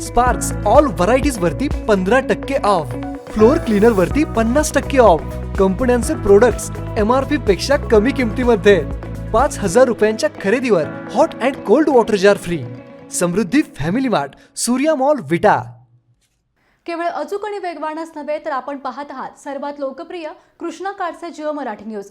Sparks all varieties वरती पंधरा टक्के ऑफ फ्लोअर क्लीनर वरती पन्नास टक्के ऑफ कंपन्यांचे प्रोडक्ट्स एम आर पी पेक्षा कमी किमतीमध्ये. पाच हजार रुपयांच्या खरेदीवर hot and cold water jar free Samruddhi family mart Surya mall Vita. केवळ अचूक आणि वेगवानच नव्हे तर आपण पाहत आहात सर्वात लोकप्रिय कृष्णा काडचे जिओ मराठी न्यूज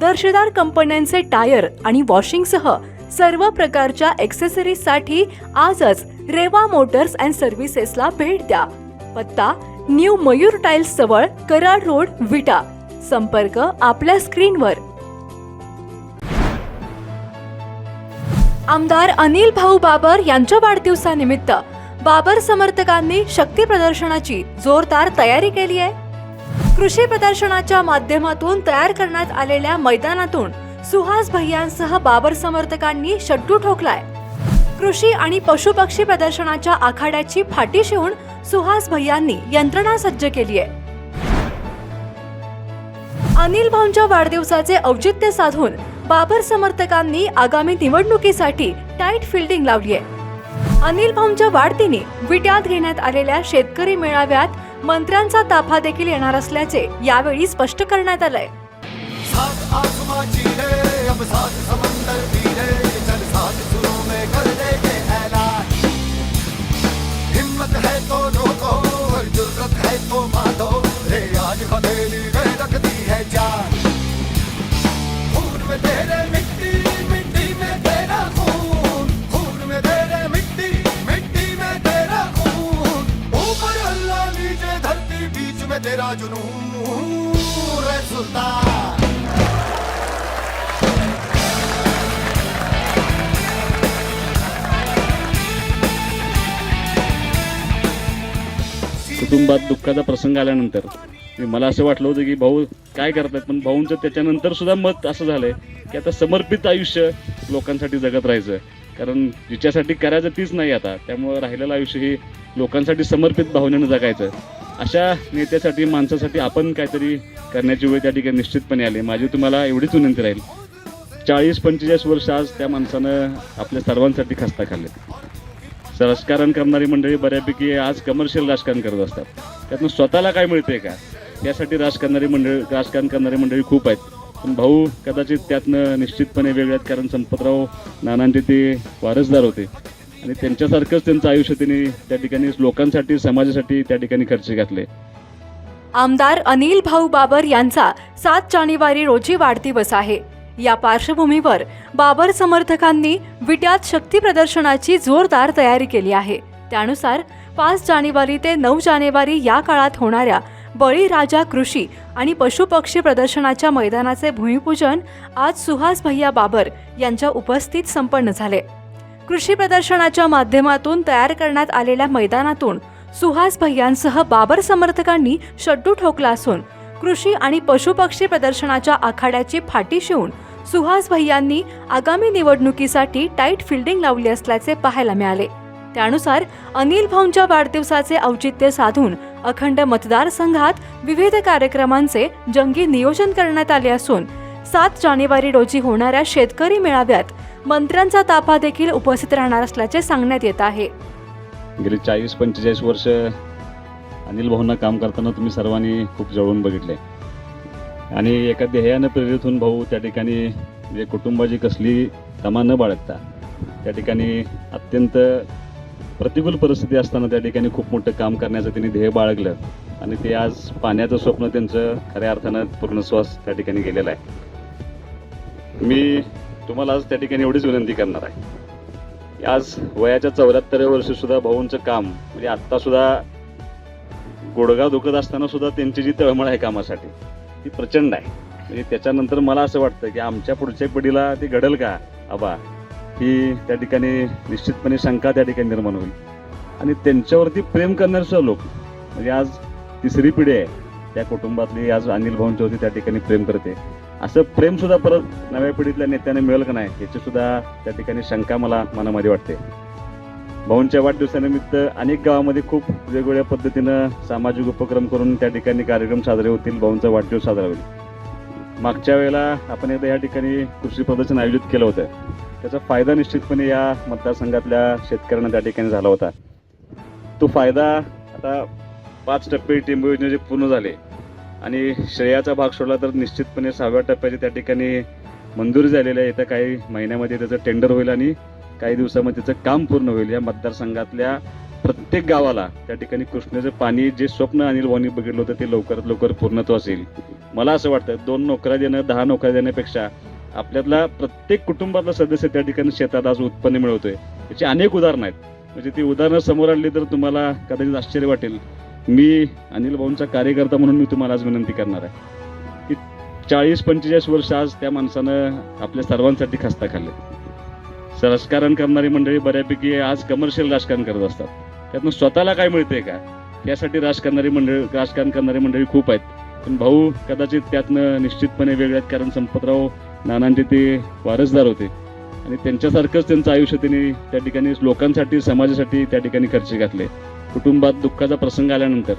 दर्जेदार कंपन्यांचे टायर आणि वॉशिंगसह सर्व प्रकारच्या ॲक्सेसरीजसाठी आजच रेवा मोटर्स अँड सर्व्हिसेसला भेट द्या. पत्ता न्यू मयूर टाइल्स जवळ कराड रोड विटा. संपर्क आपल्या स्क्रीनवर. आमदार अनिल भाऊ बाबर यांच्या वाढदिवसानिमित्त बाबर समर्थकांनी शक्ती प्रदर्शनाची जोरदार तयारी केली आहे. कृषी प्रदर्शनाच्या माध्यमातून तयार करण्यात आलेल्या मैदानातून सुहास भैयांसह बाबर समर्थकांनी शड्डू ठोकलाय. कृषी आणि पशुपक्षी प्रदर्शनाच्या आखाड्याची फाटी शिवून सुहास भैयांनी यंत्रणा सज्ज केली आहे. अनिल भाऊंच्या वाढदिवसाचे औचित्य साधून बाबर समर्थकांनी आगामी निवडणुकीसाठी टाईट फिल्डिंग लावली आहे. अनिल भाऊंच्या वाढदिनी विट्यात घेण्यात आलेल्या शेतकरी मेळाव्यात मंत्र्यांचा ताफा देखील येणार असल्याचे यावेळी स्पष्ट करण्यात आलंय. हिम्मत है तो रोको और जुर्रत है तो माधो कुटुंबात दुःखाचा प्रसंग आल्यानंतर. मला असं वाटलं होतं की भाऊ काय करतात पण भाऊंचं त्याच्यानंतर सुद्धा मत असं झालंय की आता समर्पित आयुष्य लोकांसाठी जगत राहायचं कारण जिच्यासाठी करायचं तीच नाही आता. त्यामुळं राहिलेलं आयुष्य हे लोकांसाठी समर्पित भावनेनं जगायचं अशा नेत्यासाठी माणसासाठी आपण काहीतरी करण्याची वेळ त्या ठिकाणी निश्चितपणे आली. माझी तुम्हाला एवढीच विनंती राहील. चाळीस पंचेचाळीस वर्ष आज त्या माणसानं आपल्या सर्वांसाठी खस्ता खाल्ले राजकारण करणारी मंडळी बऱ्यापैकी आज कमर्शियल राजकारण करत असतात. त्यातनं स्वतःला काय मिळते का? त्यासाठी राजकारणारी मंडळी राजकारण करणारी मंडळी खूप आहेत. पण भाऊ कदाचित त्यातनं निश्चितपणे वेगळे आहेत कारण संपतराव नानांचे ते वारसदार होते. आणि त्यांच्यासारखंच त्यांचं आयुष्य त्यांनी त्या ठिकाणी लोकांसाठी समाजासाठी त्या ठिकाणी खर्च घातले. आमदार अनिल भाऊ बाबर यांचा सात जानेवारी रोजी वाढदिवस आहे. या पार्श्वभूमीवर बाबर समर्थकांनी विट्यात शक्ती प्रदर्शनाची जोरदार तयारी केली आहे. त्यानुसार पाच जानेवारी ते नऊ जानेवारी या काळात होणाऱ्या बळीराजा कृषी आणि पशुपक्षी प्रदर्शनाच्या मैदानाचे भूमिपूजन आज सुहास भैया बाबर यांच्या उपस्थित संपन्न झाले. कृषी प्रदर्शनाच्या माध्यमातून तयार करण्यात आलेल्या मैदानातून सुहास भैयांसह बाबर समर्थकांनी शड्डू ठोकला असून कृषी आणि पशुपक्षी प्रदर्शनाच्या आखाड्याची फाटी शिवून सुहास भैयांनी आगामी निवडणुकीसाठी टाईट फिल्डिंग लावली असल्याचे पाहायला मिळाले. त्यानुसार अनिल भाऊंच्या वाढदिवसाचे औचित्य साधून अखंड मतदारसंघात विविध कार्यक्रमांचे जंगी नियोजन करण्यात आले असून सात जानेवारी रोजी होणाऱ्या शेतकरी मेळाव्यात मंत्र्यांचा ताफा देखील उपस्थित राहणार असल्याचे सांगण्यात येत आहे. गेली चाळीस पंचेचाळीस वर्ष अनिल भाऊंना काम करताना तुम्ही सर्वांनी खूप जवळून बघितले. आणि एका ध्येयानं प्रेरित होऊन भाऊ त्या ठिकाणी म्हणजे कुटुंबाची कसली तमा न बाळगता त्या ठिकाणी अत्यंत प्रतिकूल परिस्थिती असताना त्या ठिकाणी खूप मोठं काम करण्याचं त्यांनी ध्येय बाळगलं. आणि ते आज पाण्याचं स्वप्न त्यांचं खऱ्या अर्थानं पूर्णश्वास त्या ठिकाणी गेलेलं आहे. मी तुम्हाला आज त्या ठिकाणी एवढीच विनंती करणार आहे. आज वयाच्या चौऱ्याहत्तर वर्षी सुद्धा भाऊंचं काम म्हणजे आत्तासुद्धा सुद्धा दुखत असताना सुद्धा त्यांची जी तळमळ आहे कामासाठी ती प्रचंड आहे. म्हणजे त्याच्यानंतर मला असं वाटतं की आमच्या पुढच्या पिढीला ते घडल का? आबा ही त्या ठिकाणी निश्चितपणे शंका त्या ठिकाणी निर्माण होईल. आणि त्यांच्यावरती प्रेम करणारे लोक म्हणजे आज तिसरी पिढी आहे त्या कुटुंबातली आज अनिल भाऊंच्यावरती त्या ठिकाणी प्रेम करते. असं प्रेम सुद्धा परत नव्या पिढीतल्या नेत्याने मिळेल का नाही याची सुद्धा त्या ठिकाणी शंका मला मनामध्ये वाटते. भाऊंच्या वाढदिवसानिमित्त अनेक गावामध्ये खूप वेगवेगळ्या पद्धतीनं सामाजिक उपक्रम करून त्या ठिकाणी कार्यक्रम साजरे होतील भाऊंचा वाढदिवस साजरा होईल. मागच्या वेळेला आपण एकदा या ठिकाणी कृषी प्रदर्शन आयोजित केलं होतं. त्याचा फायदा निश्चितपणे या मतदारसंघातल्या शेतकऱ्यांना त्या ठिकाणी झाला होता. तो फायदा आता पाच टप्पे टिंब योजनेचे पूर्ण झाले आणि श्रेयाचा भाग सोडला तर निश्चितपणे सहाव्या टप्प्याचे त्या ठिकाणी मंजुरी झालेली आहे. येत्या काही महिन्यामध्ये त्याचं टेंडर होईल आणि काही दिवसामध्ये त्याचं काम पूर्ण होईल. या मतदारसंघातल्या प्रत्येक गावाला त्या ठिकाणी कृष्णेचं पाणी जे स्वप्न अनिल वाणी बघितलं होतं ते लवकरात लवकर पूर्णत्व असेल. मला असं वाटतं दोन नोकऱ्या देणं दहा नोकऱ्या देण्यापेक्षा आपल्यातला प्रत्येक कुटुंबातला सदस्य त्या ठिकाणी शेतात आज उत्पन्न मिळवतोय. याची अनेक उदाहरणं आहेत. म्हणजे ती उदाहरणं समोर आणली तर तुम्हाला कदाचित आश्चर्य वाटेल. मी अनिल भाऊंचा कार्यकर्ता म्हणून मी तुम्हाला आज विनंती करणार आहे की चाळीस पंचेचाळीस वर्ष आज त्या माणसानं आपल्या सर्वांसाठी खस्ता खाल्ले राजकारण करणारी मंडळी बऱ्यापैकी आज कमर्शियल राजकारण करत असतात. त्यातनं स्वतःला काय मिळते का? यासाठी राजकारणारी मंडळी राजकारण करणारी मंडळी खूप आहेत. पण भाऊ कदाचित त्यातनं निश्चितपणे वेगळे आहेत कारण संपतराव नानांचे ते वारसदार होते. आणि त्यांच्यासारखंच त्यांचं आयुष्य त्यांनी त्या ठिकाणी लोकांसाठी समाजासाठी त्या ठिकाणी खर्च घातले. कुटुंबात दुःखाचा प्रसंग आल्यानंतर.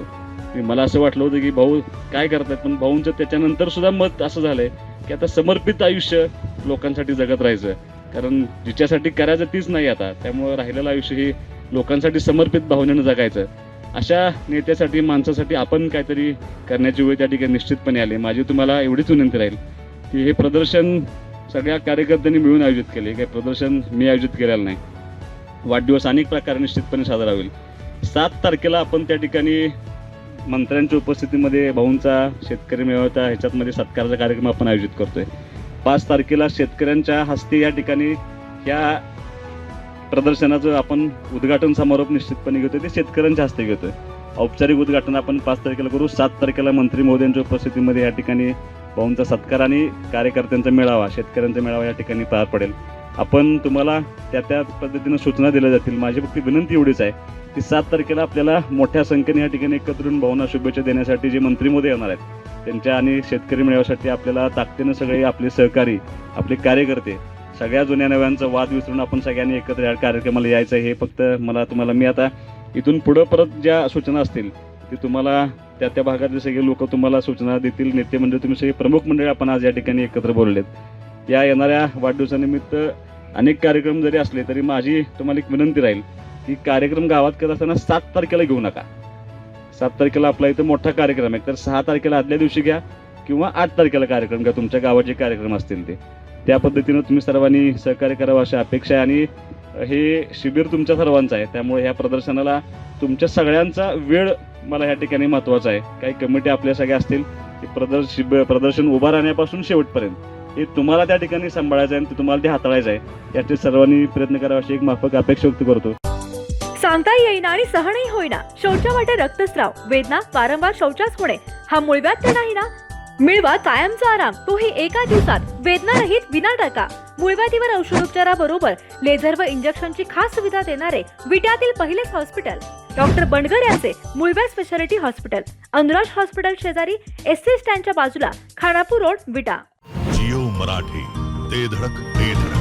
मला असं वाटलं होतं की भाऊ काय करतायत? पण भाऊंचं त्याच्यानंतर सुद्धा मत असं झालंय की आता समर्पित आयुष्य लोकांसाठी जगत राहायचं कारण जिच्यासाठी करायचं तीच नाही आता. त्यामुळं राहिलेलं आयुष्य हे लोकांसाठी समर्पित भावनेनं जगायचं. अशा नेत्यासाठी माणसासाठी आपण काहीतरी करण्याची वेळ त्या ठिकाणी निश्चितपणे आली. माझी तुम्हाला एवढीच विनंती राहील की हे प्रदर्शन सगळ्या कार्यकर्त्यांनी मिळून आयोजित केले. काही प्रदर्शन मी आयोजित केलेलं नाही. वाढदिवस अनेक प्रकारे निश्चितपणे साजरा होईल. सात तारखेला आपण त्या ठिकाणी मंत्र्यांच्या उपस्थितीमध्ये भाऊंचा शेतकरी मेळाव्याचा ह्याच्यातमध्ये सत्काराचा कार्यक्रम आपण आयोजित करतोय. पाच तारखेला शेतकऱ्यांच्या हस्ते या ठिकाणी या प्रदर्शनाचं आपण उद्घाटन समारोप निश्चितपणे घेतोय. ते शेतकऱ्यांच्या हस्ते घेतोय. औपचारिक उद्घाटन आपण पाच तारखेला करू. सात तारखेला मंत्री महोदयांच्या उपस्थितीमध्ये या ठिकाणी भाऊंचा सत्कार आणि कार्यकर्त्यांचा मेळावा शेतकऱ्यांचा मेळावा या ठिकाणी पार पडेल. आपण तुम्हाला त्या त्या पद्धतीनं सूचना दिल्या जातील. माझी फक्त विनंती एवढीच आहे की सात तारखेला आपल्याला मोठ्या संख्येने या ठिकाणी एकत्र येऊन भावना शुभेच्छा देण्यासाठी जे मंत्री मोदी येणार आहेत त्यांच्या आणि शेतकरी मेळाव्यासाठी आपल्याला ताकदीनं सगळे आपले सहकारी आपले कार्यकर्ते सगळ्या जुन्या नव्यांचा वाद विसरून आपण सगळ्यांनी एकत्र या कार्यक्रमाला यायचं हे फक्त मला तुम्हाला मी आता इथून पुढं परत ज्या सूचना असतील ते तुम्हाला त्या त्या भागातले सगळे लोक तुम्हाला सूचना देतील. नेते म्हणजे तुम्ही सगळे प्रमुख मंडळी आपण आज या ठिकाणी एकत्र बोललेत. या येणाऱ्या वाढदिवसानिमित्त अनेक कार्यक्रम जरी असले तरी माझी तुम्हाला एक विनंती राहील की कार्यक्रम गावात करत असताना सात तारखेला घेऊ नका. सात तारखेला आपला इथं मोठा कार्यक्रम आहे. तर सहा तारखेला आदल्या दिवशी घ्या किंवा आठ तारखेला कार्यक्रम घ्या तुमच्या गावाचे कार्यक्रम असतील ते. त्या पद्धतीनं तुम्ही सर्वांनी सहकार्य करावं अशी अपेक्षा आहे आणि हे शिबिर तुमच्या सर्वांचं आहे. त्यामुळे ह्या प्रदर्शनाला तुमच्या सगळ्यांचा वेळ मला ह्या ठिकाणी महत्त्वाचा आहे. काही कमिटी आपल्या सगळ्या असतील ते प्रदर्श प्रदर्शन उभा राहण्यापासून शेवटपर्यंत. हे तुम्हाला त्या ठिकाणी सांभाळायचं आहे आणि ते तुम्हाला ते हाताळायचं आहे. याचे सर्वांनी प्रयत्न करावा अशी एक माफक अपेक्षा व्यक्त करतो. सांगता येईना आणि सहनही होईना. शौचा वाटे रक्तस्राव. वेदना वारंवार शौचास होणे. हा मुळव्यात तर नाही ना? मिळवा कायमचा आराम. तोही एका दिवसात. वेदना रहित विना टाका मुळव्यातीवर औषधोपचाराबरोबर लेझर व इंजेक्शनची खास सुविधा देणारे विट्यातील पहिलेच हॉस्पिटल. डॉक्टर बंडगर यांचे मुळव्या स्पेशालिटी हॉस्पिटल. अनुराज हॉस्पिटल शेजारी एस सी स्टँडच्या बाजूला खानापूर रोड विटा. मराठी. ते धडक ते धडक.